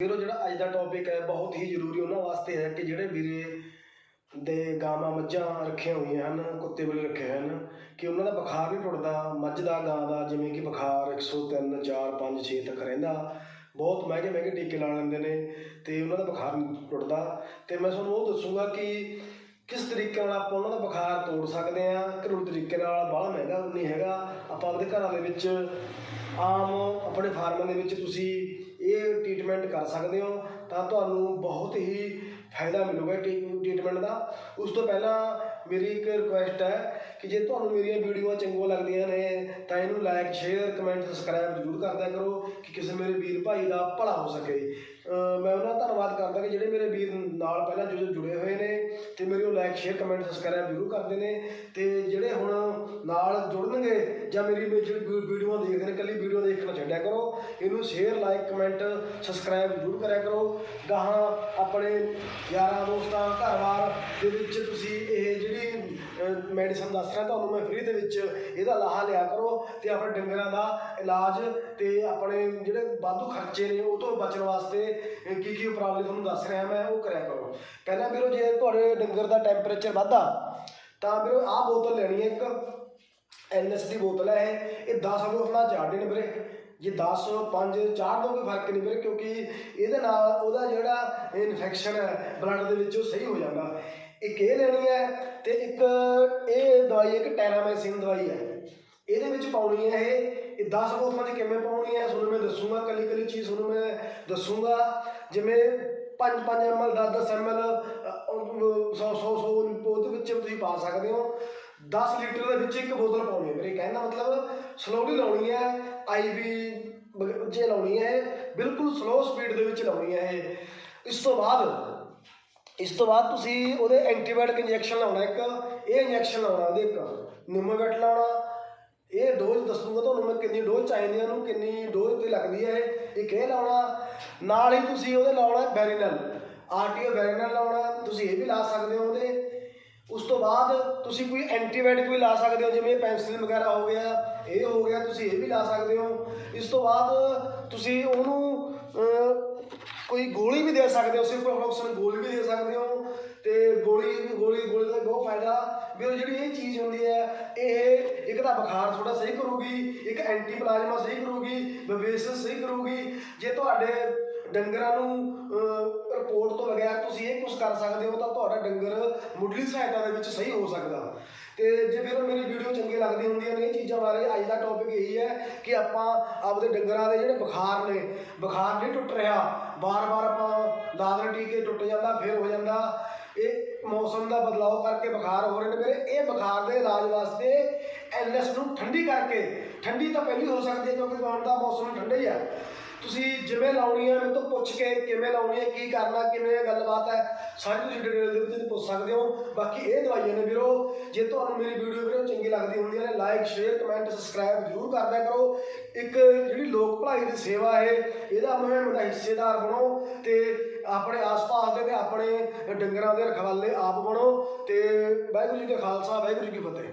ਵੀਰੋ ਜਿਹੜਾ ਅੱਜ ਦਾ ਟੌਪਿਕ ਹੈ, ਬਹੁਤ ਹੀ ਜ਼ਰੂਰੀ ਉਹਨਾਂ ਵਾਸਤੇ ਹੈ ਕਿ ਜਿਹੜੇ ਵੀਰੇ ਦੇ ਗਾਵਾਂ ਮੱਝਾਂ ਰੱਖੀਆਂ ਹੋਈਆਂ ਹਨ, ਕੁੱਤੇ ਬਿੱਲੇ ਰੱਖੇ ਹੋਏ ਹਨ, ਕਿ ਉਹਨਾਂ ਦਾ ਬੁਖਾਰ ਨਹੀਂ ਟੁੱਟਦਾ। ਮੱਝ ਦਾ ਗਾਂ ਦਾ ਜਿਵੇਂ ਕਿ ਬੁਖਾਰ 103 4 5 6 ਤੱਕ ਰਹਿੰਦਾ। ਬਹੁਤ ਮਹਿੰਗੇ ਮਹਿੰਗੇ ਟੀਕੇ ਲਾ ਲੈਂਦੇ ਨੇ ਤੇ ਉਹਨਾਂ ਦਾ ਬੁਖਾਰ ਨਹੀਂ ਟੁੱਟਦਾ। ਤੇ ਮੈਂ ਤੁਹਾਨੂੰ ਉਹ ਦੱਸੂਗਾ ਕਿ ਕਿਸ ਤਰੀਕੇ ਨਾਲ ਆਪਾਂ ਉਹਨਾਂ ਦਾ ਬੁਖਾਰ ਤੋੜ ਸਕਦੇ ਆ ਘਰੇਲੂ ਤਰੀਕੇ ਨਾਲ ਬਾਹਲਾ ਮਹਿੰਗਾ ਨਹੀਂ ਹੈਗਾ। ਆਪਾਂ ਆਪਦੇ ਘਰਾਂ ਦੇ ਵਿੱਚ ਆਮ ਆਪਣੇ ਫਾਰਮਾਂ ਦੇ ਵਿੱਚ ਤੁਸੀਂ ਇਹ ਟ੍ਰੀਟਮੈਂਟ ਕਰ ਸਕਦੇ ਹੋ ਤਾਂ ਤੁਹਾਨੂੰ ਬਹੁਤ ਹੀ ਫਾਇਦਾ ਮਿਲੂਗਾ ਟ੍ਰੀਟਮੈਂਟ ਦਾ। ਉਸ ਤੋਂ ਪਹਿਲਾਂ ਮੇਰੀ ਇੱਕ ਰਿਕੁਐਸਟ ਹੈ ਕਿ ਜੇ ਤੁਹਾਨੂੰ ਮੇਰੀਆਂ ਵੀਡੀਓਆਂ ਚੰਗੀਆਂ ਲੱਗਦੀਆਂ ਨੇ, ਤਾਂ ਇਹਨੂੰ ਲਾਈਕ ਸ਼ੇਅਰ ਕਮੈਂਟ ਸਬਸਕ੍ਰਾਈਬ ਜ਼ਰੂਰ ਕਰਦਿਆ ਕਰੋ ਕਿ ਕਿਸੇ ਮੇਰੇ ਵੀਰ ਭਾਈ ਦਾ ਭਲਾ ਹੋ ਸਕੇ। ਮੈਂ ਉਹਨਾਂ ਦਾ ਧੰਨਵਾਦ ਕਰਦਾ ਕਿ ਜਿਹੜੇ ਮੇਰੇ ਵੀਰ ਨਾਲ ਪਹਿਲਾਂ ਜੋ ਜੁੜੇ ਹੋਏ ਨੇ ਤੇ ਮੇਰੇ ਉਹ ਲਾਈਕ ਸ਼ੇਅਰ ਕਮੈਂਟ ਸਬਸਕ੍ਰਾਈਬ ਜ਼ਰੂਰ ਕਰਦੇ ਨੇ ਤੇ ਜਿਹੜੇ ਹੁਣ ਨਾਲ ਜੁੜਨਗੇ ਜਾਂ ਮੇਰੀ ਵੀ ਵੀਡੀਓ ਦੇਖਦੇ ਨੇ ਕੱਲੀ ਵੀਡੀਓ ਦੇਖਣਾ ਛੱਡਿਆ ਕਰੋ, ਇਹਨੂੰ ਸ਼ੇਅਰ ਲਾਈਕ ਕਮੈਂਟ ਸਬਸਕ੍ਰਾਈਬ ਜ਼ਰੂਰ ਕਰਿਆ ਕਰੋ। ਗਾਹਾਂ ਆਪਣੇ ਯਾਰਾਂ ਦੋਸਤਾਂ, ਘਰਵਾਰ ਦੇ ਵਿੱਚ ਤੁਸੀਂ ਇਹ ਜਿਹੜੀ ਮੈਡੀਸਨ ਦੱਸ ਰਿਹਾ ਤੁਹਾਨੂੰ ਮੈਂ ਫ੍ਰੀ ਦੇ ਵਿੱਚ, ਇਹਦਾ ਲਾਹਾ ਲਿਆ ਕਰੋ ਤੇ ਆਪਣੇ ਡੰਗਰਾਂ ਦਾ ਇਲਾਜ ਤੇ ਆਪਣੇ ਜਿਹੜੇ ਵਾਧੂ ਖਰਚੇ ਨੇ ਉਹ ਤੋਂ ਬਚਣ ਵਾਸਤੇ ਕੀ ਕੀ ਉਪਰਾਲੇ ਤੁਹਾਨੂੰ ਦੱਸ ਰਿਹਾ ਮੈਂ, ਉਹ ਕਰਿਆ ਕਰੋ। ਪਹਿਲਾਂ ਵੀਰੋ, ਜੇ ਤੁਹਾਡੇ ਡੰਗਰ ਦਾ ਟੈਂਪਰੇਚਰ ਵੱਧਾ ਤਾਂ ਵੀਰੋ, ਆਹ ਬੋਤਲ ਲੈਣੀ ਹੈ ਇੱਕ ਐਨਐਸ ਦੀ ਬੋਤਲ ਹੈ ਇਹ ਇਹ 10 ਬੋਤਲਾਂ ਚਾੜਦੇ ਨੇ ਵੀਰੇ। ਜੇ 10 5 ਚਾਰ ਦੋ ਕੋਈ ਫ਼ਰਕ ਨਹੀਂ ਵੀਰੇ ਕਿਉਂਕਿ ਇਹਦੇ ਨਾਲ ਉਹਦਾ ਜਿਹੜਾ ਇਨਫੈਕਸ਼ਨ ਹੈ ਬਲੱਡ ਦੇ ਵਿੱਚ ਉਹ ਸਹੀ ਹੋ ਜਾਂਦਾ। ਇੱਕ ਇਹ ਲੈਣੀ ਹੈ ਤੇ ਇੱਕ ਇਹ ਦਵਾਈ, ਇੱਕ ਟੈਰਾਮਾਈਸਿਨ ਦਵਾਈ ਹੈ। ਇਹਦੇ ਵਿੱਚ ਪਾਉਣੀ ਹੈ ਇਹ ਇਹ 10 ਬੋਤਲਾਂ 'ਚ ਕਿਵੇਂ ਪਾਉਣੀ ਹੈ, ਤੁਹਾਨੂੰ ਮੈਂ ਦੱਸੂਗਾ ਕੱਲੀ ਕੱਲੀ ਚੀਜ਼ ਤੁਹਾਨੂੰ ਮੈਂ ਦੱਸੂਗਾ। ਜਿਵੇਂ 5 5 ml 10 10 ml 100 100 100 ਉਹਦੇ ਵਿੱਚ ਤੁਸੀਂ ਪਾ ਸਕਦੇ ਹੋ। 10 ਲੀਟਰ ਦੇ ਵਿੱਚ ਇੱਕ ਬੋਤਲ ਪਾਉਣੀ ਹੈ ਮੇਰੇ, ਕਹਿਣ ਦਾ ਮਤਲਬ ਸਲੋਲੀ ਲਾਉਣੀ ਹੈ ਆਈਵੀ ਜੇ ਲਾਉਣੀ ਹੈ ਬਿਲਕੁਲ ਸਲੋ ਸਪੀਡ ਦੇ ਵਿੱਚ ਲਾਉਣੀ ਹੈ ਇਹ। ਇਸ ਤੋਂ ਬਾਅਦ, ਇਸ ਤੋਂ ਬਾਅਦ ਤੁਸੀਂ ਉਹਦੇ ਐਂਟੀਬਾਇਓਟਿਕ ਇੰਜੈਕਸ਼ਨ ਲਾਉਣਾ ਇੱਕ, ਇਹ ਇੰਜੈਕਸ਼ਨ ਲਾਉਣਾ ਉਹਦੇ ਇੱਕ ਨਿਮੋਵੈਟ ਲਾਉਣਾ। ਇਹ ਡੋਜ਼ ਦੱਸੂਗਾ ਤੁਹਾਨੂੰ ਮੈਂ ਕਿੰਨੀ ਡੋਜ਼ ਚਾਹੀਦੀ ਹੈ ਉਹਨੂੰ ਕਿੰਨੀ ਡੋਜ਼ ਤੇ ਲੱਗਦੀ ਹੈ ਇਹ। ਇੱਕ ਇਹ ਲਾਉਣਾ, ਨਾਲ ਹੀ ਤੁਸੀਂ ਉਹਦੇ ਲਾਉਣਾ ਬੈਰੀਨਲ, ਆਰਟੀਓ ਬੈਰੀਨਲ ਲਾਉਣਾ, ਤੁਸੀਂ ਇਹ ਵੀ ਲਾ ਸਕਦੇ ਹੋ ਉਹਦੇ। ਉਸ ਤੋਂ ਬਾਅਦ ਤੁਸੀਂ ਕੋਈ ਐਂਟੀਬਾਇਓਟਿਕ ਵੀ ਲਾ ਸਕਦੇ ਹੋ, ਜਿਵੇਂ ਪੈਨਸਿਲ ਵਗੈਰਾ ਹੋ ਗਿਆ, ਇਹ ਹੋ ਗਿਆ, ਤੁਸੀਂ ਇਹ ਵੀ ਲਾ ਸਕਦੇ ਹੋ। ਇਸ ਤੋਂ ਬਾਅਦ ਤੁਸੀਂ ਉਹਨੂੰ ਕੋਈ ਗੋਲੀ ਵੀ ਦੇ ਸਕਦੇ ਹੋ ਸਿਰਫਲੋਕਸਨ ਗੋਲੀ ਵੀ ਦੇ ਸਕਦੇ ਹੋ। ਤੇ ਗੋਲੀ ਗੋਲੀ ਗੋਲੀ ਦਾ ਬਹੁਤ ਫਾਇਦਾ। ਵੀ ਉਹ ਜਿਹੜੀ ਇਹ ਚੀਜ਼ ਹੁੰਦੀ ਹੈ, ਇਹ ਇੱਕ ਤਾਂ ਬੁਖਾਰ ਥੋੜਾ ਸਹੀ ਕਰੂਗੀ, ਇੱਕ ਐਂਟੀ ਪਲਾਜ਼ਮਾ ਸਹੀ ਕਰੂਗੀ ਬਵੇਸਸ ਸਹੀ ਕਰੂਗੀ। ਜੇ ਤੁਹਾਡੇ ਡੰਗਰਾਂ ਨੂੰ ਰਿਪੋਰਟ ਤੋਂ ਬਗੈਰ ਤੁਸੀਂ ਇਹ ਕੁਝ ਕਰ ਸਕਦੇ ਹੋ ਤਾਂ ਤੁਹਾਡਾ ਡੰਗਰ ਮੁੱਢਲੀ ਸਹਾਇਤਾ ਦੇ ਵਿੱਚ ਸਹੀ ਹੋ ਸਕਦਾ। ਤੇ ਜੇ ਫਿਰ ਮੇਰੀ ਵੀਡੀਓ ਚੰਗੀ ਲੱਗਦੀ ਹੁੰਦੀਆਂ ਨੇ, ਇਹ ਚੀਜ਼ਾਂ ਬਾਰੇ ਅੱਜ ਦਾ ਟੌਪਿਕ ਇਹੀ ਹੈ ਕਿ ਆਪਾਂ ਆਪਦੇ ਡੰਗਰਾਂ ਦੇ ਜਿਹੜੇ ਬੁਖਾਰ ਨੇ, ਬੁਖਾਰ ਨਹੀਂ ਟੁੱਟ ਰਿਹਾ, ਬਾਰ-ਬਾਰ ਆਪਾਂ ਲਾਦਰ ਟੀਕੇ ਟੁੱਟ ਜਾਂਦਾ, ਫਿਰ ਹੋ ਜਾਂਦਾ। ਇਹ ਮੌਸਮ ਦਾ ਬਦਲਾਅ ਕਰਕੇ ਬੁਖਾਰ ਹੋ ਰਹੇ ਨੇ ਮੇਰੇ, ਇਹ ਬੁਖਾਰ ਦੇ ਇਲਾਜ ਵਾਸਤੇ ਐਲਐਸ ਨੂੰ ਠੰਡੀ ਕਰਕੇ, ਠੰਡੀ ਤਾਂ ਪਹਿਲੀ ਹੋ ਸਕਦੀ ਹੈ ਕਿਉਂਕਿ ਹੁਣ ਦਾ ਮੌਸਮ ਠੰਡਾ ਹੀ ਹੈ। ਤੁਸੀਂ ਜਿਵੇਂ ਲਾਉਣੀ ਹੈ ਮੇਰੇ ਤੋਂ ਪੁੱਛ ਕੇ ਕਿਵੇਂ ਲਾਉਣੀ ਹੈ ਕੀ ਕਰਨਾ, ਕਿਵੇਂ ਇਹ ਗੱਲਬਾਤ ਹੈ ਸਾਰੀ ਤੁਸੀਂ ਡਿਟੇਲ ਦੇ ਵਿੱਚ ਪੁੱਛ ਸਕਦੇ ਹੋ। ਬਾਕੀ ਇਹ ਦਵਾਈਆਂ ਨੇ ਵੀਰੋ, ਜੇ ਤੁਹਾਨੂੰ ਮੇਰੀ ਵੀਡੀਓ ਵੀਰੋ ਚੰਗੀ ਲੱਗਦੀ ਹੁੰਦੀਆਂ ਨੇ ਲਾਈਕ ਸ਼ੇਅਰ ਕਮੈਂਟ ਸਬਸਕ੍ਰਾਈਬ ਜ਼ਰੂਰ ਕਰਦਿਆ ਕਰੋ। ਇੱਕ ਜਿਹੜੀ ਲੋਕ ਭਲਾਈ ਦੀ ਸੇਵਾ ਹੈ, ਇਹਦਾ ਮੁਹਿੰਮ ਦਾ ਹਿੱਸੇਦਾਰ ਬਣੋ ਤੇ ਆਪਣੇ ਆਸ-ਪਾਸ ਦੇ ਤੇ ਆਪਣੇ ਡੰਗਰਾਂ ਦੇ ਰਖਵਾਲੇ ਆਪ ਬਣੋ ਤੇ ਵਾਹਿਗੁਰੂ ਜੀ ਕਾ ਖਾਲਸਾ, ਵਾਹਿਗੁਰੂ ਜੀ ਕੀ ਫਤਿਹ।